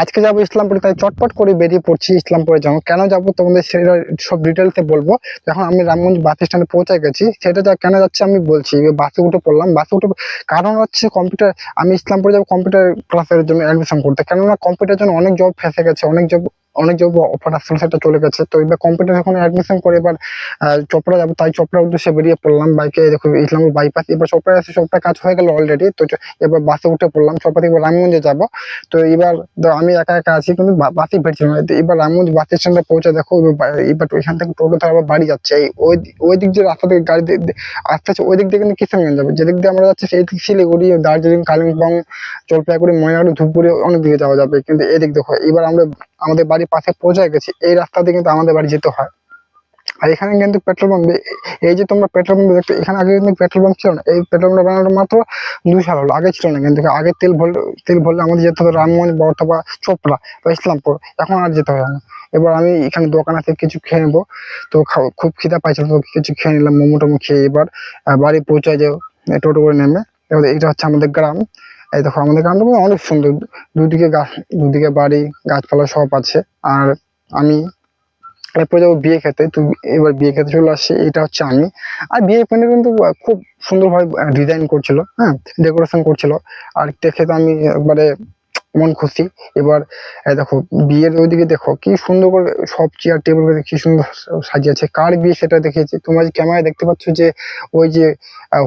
আজকে যাব ইসলামপুরে, তাই চটপট করে বেরিয়ে পড়ছি ইসলামপুরে যাব কেন যাব তোমাদের সেটা সব ডিটেলসে বলব। এখন আমি রামগঞ্জ বাস স্ট্যান্ডে পৌঁছে গেছি, সেটা যা কেন যাচ্ছে আমি বলছি বাসে উঠে পড়লাম। বাসে উঠে কারণ হচ্ছে কম্পিউটার আমি ইসলামপুরে যাব কম্পিউটার ক্লাসের জন্য অ্যাডমিশন করতে। কেননা কম্পিউটার জন্য অনেক জব ফেসে গেছে, অনেক জব অনেক জব অফার আসছিল সেটা চলে গেছে। তো এবার কম্পিউটার এখন অ্যাডমিশন করে এবার চোপড়া যাব, তাই চোপড়া উদ্দেশ্যে বেরিয়ে পড়লাম। বাইকে দেখো ইসলামপুর বাইপাস এবার চোপড়া এসে চোপড়া কাজ হয়ে গেল অলরেডি তো এবার বাসে উঠে পড়লাম, চোপড়া থেকে রামগঞ্জে যাব। তো এবার আমি একা একা আছি, কিন্তু বা- বাসই ফিরছিলাম। এবার রামগঞ্জ বাস স্ট্যান্ডে পৌঁছে দেখো, এবার ওইখান থেকে টোটো আবার বাড়ি যাচ্ছে। ওই ওই দিক যে রাস্তা থেকে গাড়ি আসতে আসতে ওই দিক দিয়ে কিন্তু কিষানগঞ্জ যাবে। যেদিক দিয়ে আমরা যাচ্ছি, সেই দিক শিলিগুড়ি, দার্জিলিং, কালিম্পং, জলপাইগুড়ি ময়নাগুড়ি ধূপগুড়ি অনেক দিকে যাওয়া যাবে। কিন্তু এদিক দেখো, এবার আমরা আমাদের বাড়ির পাশে পৌঁছে গেছি, এই রাস্তা দিয়ে কিন্তু আমাদের বাড়ি যেতে হয়। আর এখানে কিন্তু পেট্রোল পাম্প এই যে তোমরা পেট্রোল পাম্প দেখতে, এখানে আগে কিন্তু পেট্রোল পাম্প ছিল না। এই পেট্রোল পাম্প বানানো মাত্র দুই সাল হলো, আগে ছিল না কিন্তু আগে তেল ভরলে তেল ভরলে আমাদের যেতে হতো রামগঞ্জ বা অথবা চোপড়া বা ইসলামপুর। এখন আর যেতে হয় না। এবার আমি এখানে দোকানে থেকে কিছু খেয়ে নেব। তো খুব খিদা পাইছিল তো কিছু খেয়ে নিলাম মোমো টোমো খেয়ে এবার বাড়ি পৌঁছায় যাও টোটো করে নেমে। এবার এটা হচ্ছে আমাদের গ্রাম। এই দেখো, আমাদের গ্রামটা অনেক সুন্দর। দুদিকে গাছ, দুদিকে বাড়ি, গাছপালা সব আছে। আর আমি এরপর যাব বিয়ে খেতে। তো এবার বিয়ে খেতে চলে আসছে, এটা হচ্ছে আমি। আর বিয়ে প্যান্ডেল কিন্তু খুব সুন্দরভাবে ডিজাইন করছিল হ্যাঁ ডেকোরেশন করছিল। আর দেখে তো আমি একবারে মন খুশি। এবার দেখো, বিয়ের ওইদিকে দেখো, কি সুন্দর করে সব চেয়ার টেবিল কি সুন্দর সাজিয়েছে। কার বিয়ে সেটা দেখেছি তোমার ক্যামেরায় দেখতে পাচ্ছ যে, ওই যে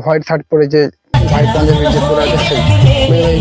হোয়াইট শার্ট পরে যে হোয়াইট পাঞ্জাবি যে পরে আছে সেই।